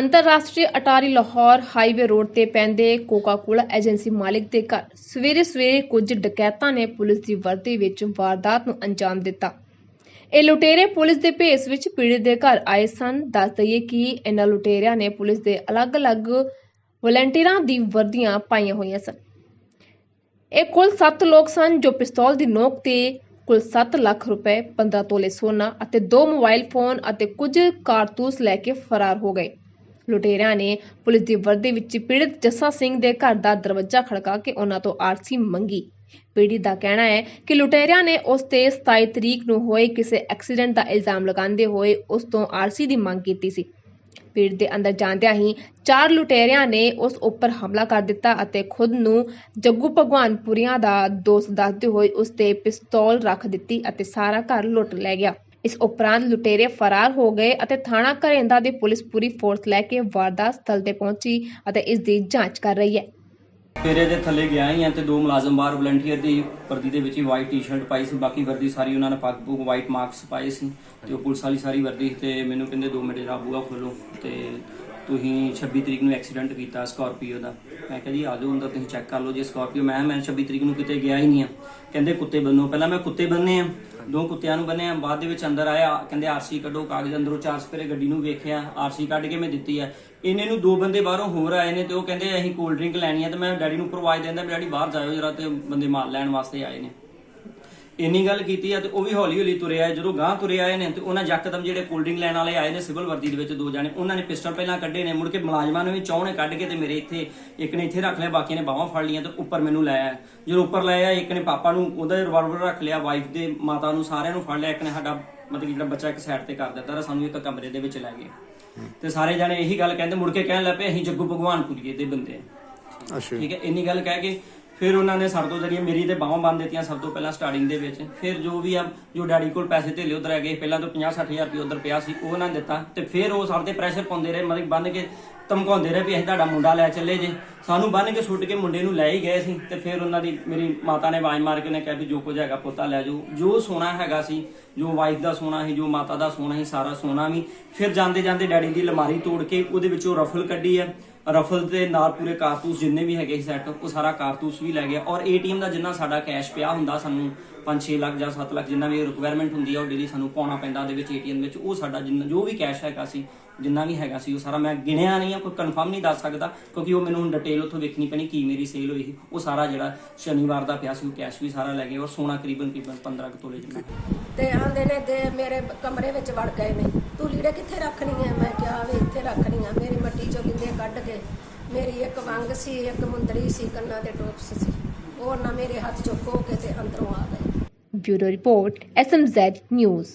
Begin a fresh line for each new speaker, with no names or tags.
ਅੰਤਰਰਾਸ਼ਟਰੀ Attari Lahore highway road ਤੇ ਪੈਂਦੇ ਕੋਕਾ-ਕੋਲਾ ਏਜੰਸੀ ਮਾਲਕ ਦੇ ਘਰ ਸਵੇਰੇ-ਸਵੇਰੇ ਕੁਝ ਡਕੈਤਾਂ ਨੇ ਪੁਲਿਸ ਦੀ ਵਰਦੀ ਵਿੱਚ ਵਾਰਦਾਤ ਨੂੰ ਅੰਜਾਮ ਦਿੱਤਾ। ਇਹ ਲੁਟੇਰੇ ਪੁਲਿਸ ਦੇ ਭੇਸ ਵਿੱਚ ਪੀੜਤ ਦੇ ਘਰ ਆਏ ਸਨ ਦੱਸ ਦਈਏ ਕਿ ਇਹਨਾਂ ਲੁਟੇਰਿਆਂ ਨੇ ਪੁਲਿਸ ਦੇ ਅਲੱਗ-ਅਲੱਗ ਵਲੰਟੀਅਰਾਂ ਦੀ ਵਰਦੀਆਂ ਪਾਈਆਂ ਹੋਈਆਂ ਸਨ। ਇਹ ਕੁੱਲ 7 ਲੋਕ ਸਨ ਜੋ ਪਿਸਤੌਲ ਦੀ ਨੋਕ ਤੇ ਕੁੱਲ 7 ਲੱਖ ਰੁਪਏ 15 ਤੋਲੇ ਸੋਨਾ ਅਤੇ ਦੋ ਮੋਬਾਈਲ ਫੋਨ ਅਤੇ ਕੁਝ ਕਾਰਤੂਸ ਲੈ ਕੇ ਫਰਾਰ ਹੋ ਗਏ। ਲੁਟੇਰਿਆਂ ਨੇ ਪੁਲਿਸ ਦੀ ਵਰਦੀ ਵਿੱਚ ਪੀੜਤ ਜੱਸਾ ਸਿੰਘ ਦੇ ਘਰ ਦਾ ਦਰਵਾਜ਼ਾ ਖੜਕਾ ਕੇ ਉਹਨਾਂ ਤੋਂ ਆਰਸੀ ਮੰਗੀ। ਪੀੜਤ ਦਾ ਕਹਿਣਾ ਹੈ ਕਿ ਲੁਟੇਰਿਆਂ ਨੇ ਉਸ ਤੇ 27 ਤਰੀਕ ਨੂੰ ਹੋਏ ਕਿਸੇ ਐਕਸੀਡੈਂਟ ਦਾ ਇਲਜ਼ਾਮ ਲਗਾਉਂਦੇ ਹੋਏ ਉਸ ਤੋਂ ਆਰਸੀ ਦੀ ਮੰਗ ਕੀਤੀ ਸੀ। ਪੀੜਤ ਦੇ ਅੰਦਰ ਜਾਂਦਿਆਂ ਹੀ ਚਾਰ ਲੁਟੇਰਿਆਂ ਨੇ ਉਸ ਉੱਪਰ ਹਮਲਾ ਕਰ ਦਿੱਤਾ ਅਤੇ ਖੁਦ ਨੂੰ ਜੱਗੂ ਭਗਵਾਨਪੁਰੀਆ ਦਾ ਦੋਸਤ ਦੱਸਦੇ ਹੋਏ ਉਸ ਤੇ ਪਿਸਤੌਲ ਰੱਖ ਦਿੱਤੀ ਅਤੇ ਸਾਰਾ ਘਰ ਲੁੱਟ ਲੈ ਗਿਆ। ਇਸ ਉਪਰੰਤ ਲੁਟੇਰੇ ਫਰਾਰ ਹੋ ਗਏ ਅਤੇ ਥਾਣਾ ਘਰੇਂਦਾ ਦੀ ਪੁਲਿਸ ਪੂਰੀ ਫੋਰਸ ਲੈ ਕੇ ਵਾਰਦਾਤ ਸਥਲ ਤੇ ਪਹੁੰਚੀ ਅਤੇ ਇਸ ਦੀ ਜਾਂਚ ਕਰ ਰਹੀ ਹੈ।
ਫੇਰੇ ਦੇ ਥੱਲੇ ਗਿਆ ਹੀ ਆ ਤੇ ਦੋ ਮੁਲਾਜ਼ਮ ਬਾਹਰ ਵਲੰਟੀਅਰ ਦੀ ਵਰਦੀ ਦੇ ਵਿੱਚ ਹੀ ਵਾਈਟ ਟੀ-ਸ਼ਰਟ ਪਾਈ ਸੀ ਬਾਕੀ ਵਰਦੀ ਸਾਰੀ ਉਹਨਾਂ ਨੇ ਪੱਗ ਪੁੱਗ ਵਾਈਟ ਮਾਰਕਸ ਪਾਏ ਸੀ ਤੇ ਉਹ ਪੁਲਿਸ ਵਾਲੀ ਸਾਰੀ ਵਰਦੀ ਸੀ ਤੇ ਮੈਨੂੰ ਕਹਿੰਦੇ 2 ਮਿੰਟ ਜਰਾ ਬੂਹਾ ਖੋਲੋ ਤੇ ਤੁਸੀਂ 26 ਤਰੀਕ ਨੂੰ ਐਕਸੀਡੈਂਟ ਕੀਤਾ ਸਕਾਰਪੀਓ ਦਾ। ਮੈਂ ਕਿਹਾ ਜੀ, ਆ ਜਾਓ, ਅੰਦਰ ਤੁਸੀਂ ਚੈੱਕ ਕਰ ਲਓ ਜੇ ਸਕਾਰਪੀਓ ਮੈਂ ਮੈਂ 26 ਤਰੀਕ ਨੂੰ ਕਿਤੇ ਗਿਆ ਹੀ ਨਹੀਂ ਆ। ਕਹਿੰਦੇ, ਕੁੱਤੇ ਬੰਨੋ। ਪਹਿਲਾਂ ਮੈਂ ਕੁੱਤੇ ਬੰਨੇ ਆ। ਦੋ ਕੁੱਤਿਆਂ ਨੂੰ ਬੰਨੇ ਆ। ਬਾਅਦ ਦੇ ਵਿੱਚ ਅੰਦਰ ਆਇਆ। ਕਹਿੰਦੇ ਆਰਸੀ ਕੱਢੋ, ਕਾਗਜ਼ ਅੰਦਰੋਂ ਚਾਰ ਸਪੇਰੇ ਗੱਡੀ ਨੂੰ ਵੇਖਿਆ। ਆਰਸੀ ਕੱਢ ਕੇ ਮੈਂ ਦਿੱਤੀ ਆ। ਇਹਨੇ ਨੂੰ ਦੋ ਬੰਦੇ ਬਾਹਰੋਂ ਹੋਰ ਆਏ ਨੇ ਤੇ ਉਹ ਕਹਿੰਦੇ, ਅਸੀਂ ਕੋਲਡ ਡਰਿੰਕ ਲੈਣੀ ਆ ਤੇ ਮੈਂ ਡੈਡੀ ਨੂੰ ਪ੍ਰੋਵਾਈਡ ਦਿੰਦਾ ਵੀ ਡੈਡੀ ਬਾਹਰ ਜਾਇਓ ਜਰਾ ਤੇ ਬੰਦੇ ਮਾਰ ਲੈਣ ਵਾਸਤੇ ਆਏ ਨੇ। ਇੰਨੀ ਗੱਲ ਕੀਤੀ ਆ ਤੇ ਉਹ ਵੀ ਹੌਲੀ ਹੌਲੀ ਤੁਰੇ ਆਏ ਜਦੋਂ ਗਾਂ ਤੁਰੇ ਆਏ ਨੇ ਤੇ ਉਹਨਾਂ ਯਕਦਮ ਜਿਹੜੇ ਕੋਲਡ ਡਰਿੰਕ ਲੈਣ ਵਾਲੇ ਆਏ ਨੇ ਸਿਵਲ ਵਰਦੀ ਦੇ ਵਿੱਚ ਦੋ ਜਾਣੇ ਉਹਨਾਂ ਨੇ ਪਿਸਟਲ ਪਹਿਲਾਂ ਕੱਢੇ ਨੇ ਮੁੜ ਕੇ ਮੁਲਾਜ਼ਮਾਂ ਨੇ ਵੀ ਚੌਂ ਨੇ ਕੱਢ ਕੇ ਤੇ ਮੇਰੇ ਇੱਥੇ ਇੱਕ ਨੇ ਇੱਥੇ ਰੱਖ ਲਿਆ ਬਾਕੀ ਨੇ ਬਾਹਾਂ ਫੜ ਲਈਆਂ ਤੇ ਉੱਪਰ ਮੈਨੂੰ ਲੈ ਆਇਆ। ਜਦੋਂ ਉੱਪਰ ਲੈ ਆਇਆ ਇੱਕ ਨੇ ਪਾਪਾ ਨੂੰ ਉਹਦਾ ਰਿਵਾਲਵਰ ਰੱਖ ਲਿਆ ਵਾਈਫ ਦੇ ਮਾਤਾ ਨੂੰ ਸਾਰਿਆਂ ਨੂੰ ਫੜ ਲਿਆ ਇੱਕ ਨੇ ਸਾਡਾ ਮਤਲਬ ਜਿਹੜਾ ਬੱਚਾ ਇੱਕ ਸਾਈਡ ਤੇ ਕਰ ਦਿੱਤਾ ਤੇ ਸਾਨੂੰ ਇੱਕ ਕਮਰੇ ਦੇ ਵਿੱਚ ਲੈ ਗਏ। ਤੇ ਸਾਰੇ ਜਾਣੇ ਇਹੀ ਗੱਲ ਕਹਿੰਦੇ ਮੁੜ ਕੇ ਕਹਿਣ ਲੱਪੇ ਅਸੀਂ ਜੱਗੂ ਭਗਵਾਨਪੁਰੀਏ ਦੇ ਬੰਦੇ ਆ।
ਅੱਛਾ।
ਠੀਕ ਹੈ ਇੰਨੀ ਗੱਲ ਕਹਿ ਕੇ ਫਿਰ ਉਹਨਾਂ ਨੇ ਸਭ ਤੋਂ ਜਰੀਏ ਮੇਰੀ ਤੇ ਬਾਹਾਂ ਬੰਨ ਦਿੱਤੀਆਂ ਸਭ ਤੋਂ ਪਹਿਲਾਂ ਸਟਾਰਟਿੰਗ ਦੇ ਵਿੱਚ। ਫਿਰ ਜੋ ਵੀ ਆ, ਜੋ ਡੈਡੀ ਕੋਲ ਪੈਸੇ ਧੇਲੇ ਉਧਰ ਹੈਗੇ, ਪਹਿਲਾਂ ਤੋਂ 50 60000 ਰੁਪਏ ਉਧਰ ਪਿਆ ਸੀ, ਉਹ ਉਹਨਾਂ ਨੇ ਦਿੱਤਾ। ਤੇ ਫਿਰ ਉਹ ਸਾਡੇ ਤੇ ਪ੍ਰੈਸ਼ਰ ਪਾਉਂਦੇ ਰਹੇ, ਮਤਲਬ ਬੰਨ ਕੇ ਧਮਕਾਉਂਦੇ ਰਹੇ ਵੀ ਅਸੀਂ ਤੁਹਾਡਾ ਮੁੰਡਾ ਲੈ ਚੱਲੇ ਜੇ। ਸਾਨੂੰ ਬੰਨ ਕੇ ਸੁੱਟ ਕੇ ਮੁੰਡੇ ਨੂੰ ਲੈ ਹੀ ਗਏ ਸੀ। ਤੇ ਫਿਰ ਉਹਨਾਂ ਦੀ ਮੇਰੀ ਮਾਤਾ ਨੇ ਆਵਾਜ਼ ਮਾਰ ਕੇ ਉਹਨੇ ਕਿਹਾ ਵੀ ਜੋ ਕੁਝ ਹੈਗਾ ਪੁੱਤਾ ਲੈ ਜਾਓ। ਜੋ ਸੋਨਾ ਹੈਗਾ ਸੀ, ਜੋ ਵਾਈਫ ਦਾ ਸੋਨਾ ਸੀ, ਜੋ ਮਾਤਾ ਦਾ ਸੋਨਾ ਸੀ, ਸਾਰਾ ਸੋਨਾ ਵੀ। ਫਿਰ ਜਾਂਦੇ ਜਾਂਦੇ ਡੈਡੀ ਦੀ ਅਲਮਾਰੀ ਤੋੜ ਕੇ ਉਹਦੇ ਵਿੱਚੋਂ ਰਫਲ ਕੱਢੀ ਹੈ ਰਫਲ ਦੇ ਨਾਲ ਪੂਰੇ ਕਾਰਤੂਸ ਜਿੰਨੇ ਵੀ ਹੈਗੇ ਸੈੱਟ ਉਹ ਸਾਰਾ ਕਾਰਤੂਸ ਵੀ ਲੈ ਗਿਆ। ਔਰ ਏਟੀਐਮ ਦਾ ਜਿੰਨਾ ਸਾਡਾ ਕੈਸ਼ ਪਿਆ ਹੁੰਦਾ ਸਾਨੂੰ 5-6 ਲੱਖ ਜਾਂ 7 ਲੱਖ ਜਿੰਨਾ ਵੀ ਰਿਕੁਆਇਰਮੈਂਟ ਹੁੰਦੀ ਆ, ਉਹ ਡੇਲੀ ਸਾਨੂੰ ਪਾਉਣਾ ਪੈਂਦਾ ਦੇ ਵਿੱਚ ਏਟੀਐਮ ਵਿੱਚ। ਉਹ ਸਾਡਾ ਜਿੰਨਾ ਜੋ ਵੀ ਕੈਸ਼ ਹੈਗਾ ਸੀ, ਜਿੰਨਾ ਵੀ ਹੈਗਾ ਸੀ, ਉਹ ਸਾਰਾ ਮੈਂ ਗਿਣਿਆ ਨਹੀਂ ਆ, ਕੋਈ ਕਨਫਰਮ ਨਹੀਂ ਦੱਸ ਸਕਦਾ, ਕਿਉਂਕਿ ਉਹ ਮੈਨੂੰ ਹੁਣ ਡਿਟੇਲ ਉੱਥੋਂ ਵੇਖਣੀ ਪੈਣੀ ਕੀ ਮੇਰੀ ਸੇਲ ਹੋਈ ਉਹ ਸਾਰਾ ਜਿਹੜਾ ਸ਼ਨੀਵਾਰ ਦਾ ਪਿਆ ਸੀ, ਉਹ ਕੈਸ਼ ਵੀ ਸਾਰਾ ਲੈ ਗਏ ਔਰ ਸੋਨਾ ਕਰੀਬਨ ਕਰੀਬਨ 15 ਤੋਲੇ ਜਿੰਨਾ।
ਤੇ ਆਂਦੇ ਨੇ ਤੇ ਮੇਰੇ ਕਮਰੇ ਵਿੱਚ ਵੜ ਗਏ ਨੇ। ਤੂੰ ਲੀੜੇ ਕਿੱਥੇ ਰੱਖਣੀ ਹੈ ਮੈਂ ਕਿਹਾ ਵੀ ਇੱਥੇ ਰੱਖਣੀ ਆ। ਮੇਰੀ ਮੱਟੀ ਚੋਂ ਲਿੰਦੇ ਕੱਢ ਕੇ ਮੇਰੀ ਇੱਕ ਵੰਗ ਸੀ, ਇੱਕ ਮੁੰਦਰੀ ਸੀ, ਕੰਨਾਂ ਦੇ ਟੋਪਸ ਸੀ। ਉਹ ਨਾ ਮੇਰੇ ਹੱਥ ਚੋਂ ਖੋ ਕੇ ਤੇ ਅੰਦਰੋਂ ਆ ਗਏ।
Bureau report SMZ news.